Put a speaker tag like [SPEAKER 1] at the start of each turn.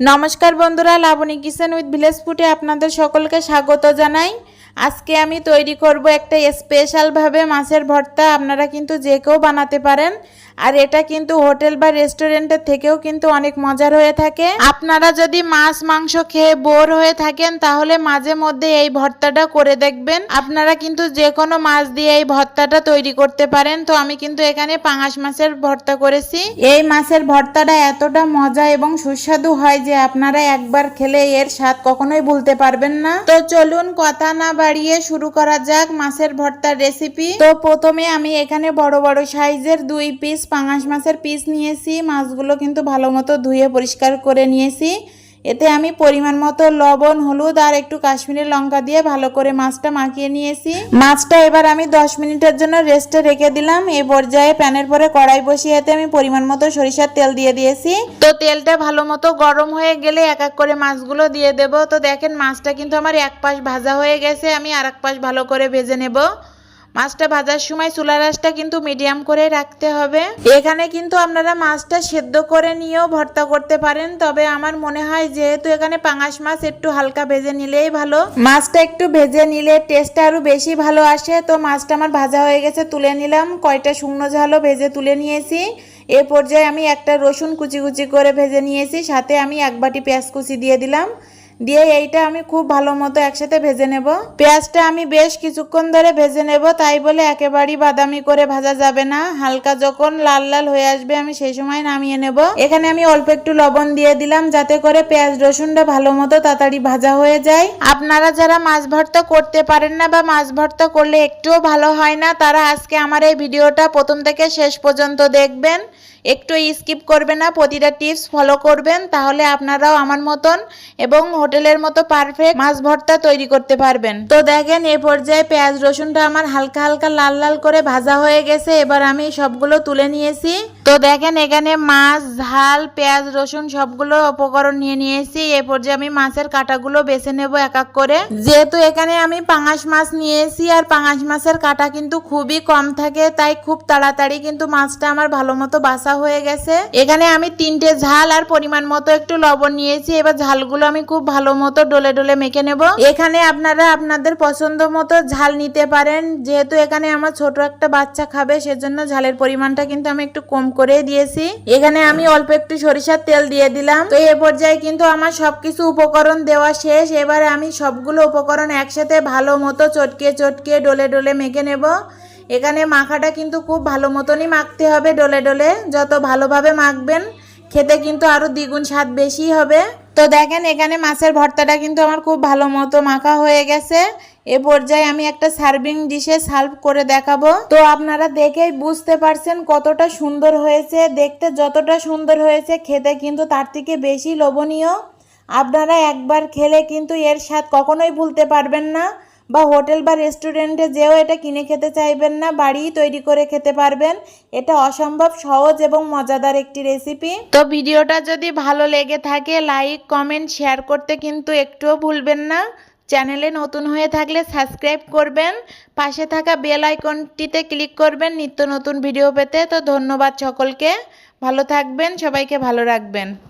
[SPEAKER 1] নমস্কার বন্ধুরা Laboni kitchen with village ফুটে আপনাদের সকলকে স্বাগত জানাই। আজকে আমি তৈরি করব একটা স্পেশালভাবে মাছের ভর্তা, আপনারা কিন্তু যে কেউ বানাতে পারেন। আর এটা কিন্তু হোটেল বা রেস্টুরেন্টের থেকেও কিন্তু অনেক মজার হয়ে থাকে। আপনারা যদি মাছ, মাংস খেয়ে বোর হয়ে থাকেন, তাহলে মাঝে মধ্যে এই ভর্তাটা করে দেখবেন। আপনারা কিন্তু যে কোনো মাছ দিয়ে এই ভর্তাটা তৈরি করতে পারেন। তো আমি কিন্তু এখানে পাঙাশ মাছের ভর্তা করেছি। এই মাছের ভর্তাটা এতটা মজা এবং সুস্বাদু হয় যে আপনারা একবার খেলে এর স্বাদ কখনোই ভুলতে পারবেন না। তো চলুন কথা না বাড়িয়ে শুরু করা যাক মাছের ভর্তার রেসিপি তো প্রথমে আমি এখানে বড় বড় সাইজের দুই পিস পাঙাশ মাছের পিস নিয়েছি। মাছগুলো কিন্তু ভালো মতো ধুয়ে পরিষ্কার করে নিয়েছি। এতে আমি পরিমাণ মতো লবণ, হলুদ আর একটু কাশ্মীরি লঙ্কা দিয়ে ভালো করে মাছটা মাখিয়ে নিয়েছি। মাছটা এবার আমি 10 মিনিটের জন্য রেস্টে রেখে দিলাম। এই পর্যায়ে প্যানের পরে কড়াই বসিয়ে এতে আমি পরিমাণ মতো সরিষার তেল দিয়ে দিয়েছি। তো তেলটা ভালো মতো গরম হয়ে গেলে এক এক করে মাছগুলো দিয়ে দেব। তো দেখেন মাছটা কিন্তু আমার এক পাশ ভাজা হয়ে গেছে, আমি আর এক পাশ ভালো করে ভেজে নেব। মাছটা ভাজার সময় চুলা রাসটা কিন্তু মিডিয়াম করে রাখতে হবে। এখানে কিন্তু আপনারা মাছটা সেদ্ধ করে নিয়েও ভর্তা করতে পারেন, তবে আমার মনে হয় যেহেতু এখানে পাঙাশ মাছ একটু হালকা ভেজে নিলেই ভালো। মাছটা একটু ভেজে নিলে টেস্টটা আরও বেশি ভালো আসে, তো মাছটা আমার ভাজা হয়ে গেছে, তুলে নিলাম। কয়টা শুকনো ঝালও ভেজে তুলে নিয়েছি। এ পর্যায়ে আমি একটা রসুন কুচি কুচি করে ভেজে নিয়েছি, সাথে আমি এক বাটি পেঁয়াজ কুচি দিয়ে দিলাম। দিয়ে এইটা আমি খুব ভালো মতো একসাথে ভেজে নেব। পেঁয়াজটা আমি বেশ কিছুক্ষণ ধরে ভেজে নেব, তাই বলে একেবারেই বাদামি করে ভাজা যাবে না। হালকা যখন লাল লাল হয়ে আসবে, আমি সেই সময় নামিয়ে নেব। এখানে আমি অল্প একটু লবণ দিয়ে দিলাম, যাতে করে পেঁয়াজ রসুনটা ভালো মতো তাড়াতাড়ি ভাজা হয়ে যায়। আপনারা যারা মাছ ভর্তা করতে পারেন না বা মাছ ভর্তা করলে একটুও ভালো হয় না, তারা আজকে আমার এই ভিডিওটা প্রথম থেকে শেষ পর্যন্ত দেখবেন। একটু স্কিপ করবে না, প্রতিটা টিপস ফলো করবেন, তাহলে আপনারাও আমার মতন এবং হোটেলের মতো পারফেক্ট মাছ ভর্তা তৈরি করতে পারবেন। তো দেখেন, এ পর্যায়ে পেঁয়াজ রসুনটা আমার হালকা হালকা লাল লাল করে ভাজা হয়ে গেছে, এবার আমি সবগুলো তুলে নিয়েছি। তো দেখেন, এখানে মাছ, ঝাল, পেঁয়াজ, রসুন সবগুলো উপকরণ নিয়ে নিয়েছি। এ পর্যায়ে আমি মাছের কাটাগুলো বেছে নেব এক এক করে। যেহেতু এখানে আমি পাঙাশ মাছ নিয়েছি আর পাঙাশ মাছের কাটা কিন্তু খুবই কম থাকে, তাই খুব তাড়াতাড়ি কিন্তু মাছটা আমার ভালো মতো বাসা হয়ে গেছে। এখানে আমি তিনটে ঝাল আর পরিমাণ মতো একটু লবণ নিয়েছি। এবার ঝালগুলো আমি খুব ভালো মতো ডলে ডলে মেখে নেব। এখানে আপনারা আপনাদের পছন্দ মতো ঝাল নিতে পারেন। যেহেতু এখানে আমার ছোট একটা বাচ্চা খাবে, সেজন্য ঝালের পরিমাণটা কিন্তু আমি একটু কম করে দিয়েছি। এখানে আমি অল্প একটু সরিষার তেল দিয়ে দিলাম। তো এ পর্যায়ে কিন্তু আমার সবকিছু উপকরণ দেওয়া শেষ। এবারে আমি সবগুলো উপকরণ একসাথে ভালো মতো চটকে চটকে ডলে ডলে মেখে নেব। এখানে মাখাটা কিন্তু খুব ভালো মতনই মাখতে হবে ডলে ডলে। যত ভালোভাবে মাখবেন, খেতে কিন্তু আরও দ্বিগুণ স্বাদ বেশি হবে। তো দেখেন, এখানে মাছের ভর্তাটা কিন্তু আমার খুব ভালো মতো মাখা হয়ে গেছে। এ পর্যায়ে আমি একটা সার্ভিং ডিশে সার্ভ করে দেখাবো। তো আপনারা দেখেই বুঝতে পারছেন কতটা সুন্দর হয়েছে। দেখতে যতটা সুন্দর হয়েছে, খেতে কিন্তু তার থেকে বেশি লোভনীয়। আপনারা একবার খেলে কিন্তু এর স্বাদ কখনোই ভুলতে পারবেন না। বা হোটেল বা রেস্টুরেন্টে যেও এটা কিনে খেতে চাইবেন না, বাড়িই তৈরি করে খেতে পারবেন। এটা অসম্ভব সহজ এবং মজাদার একটি রেসিপি। তো ভিডিওটা যদি ভালো লেগে থাকে, লাইক, কমেন্ট, শেয়ার করতে কিন্তু একটুও ভুলবেন না। চ্যানেলে নতুন হয়ে থাকলে সাবস্ক্রাইব করবেন। পাশে থাকা বেল আইকনটিতে ক্লিক করবেন নিত্য নতুন ভিডিও পেতে। তো ধন্যবাদ সকলকে। ভালো থাকবেন, সবাইকে ভালো রাখবেন।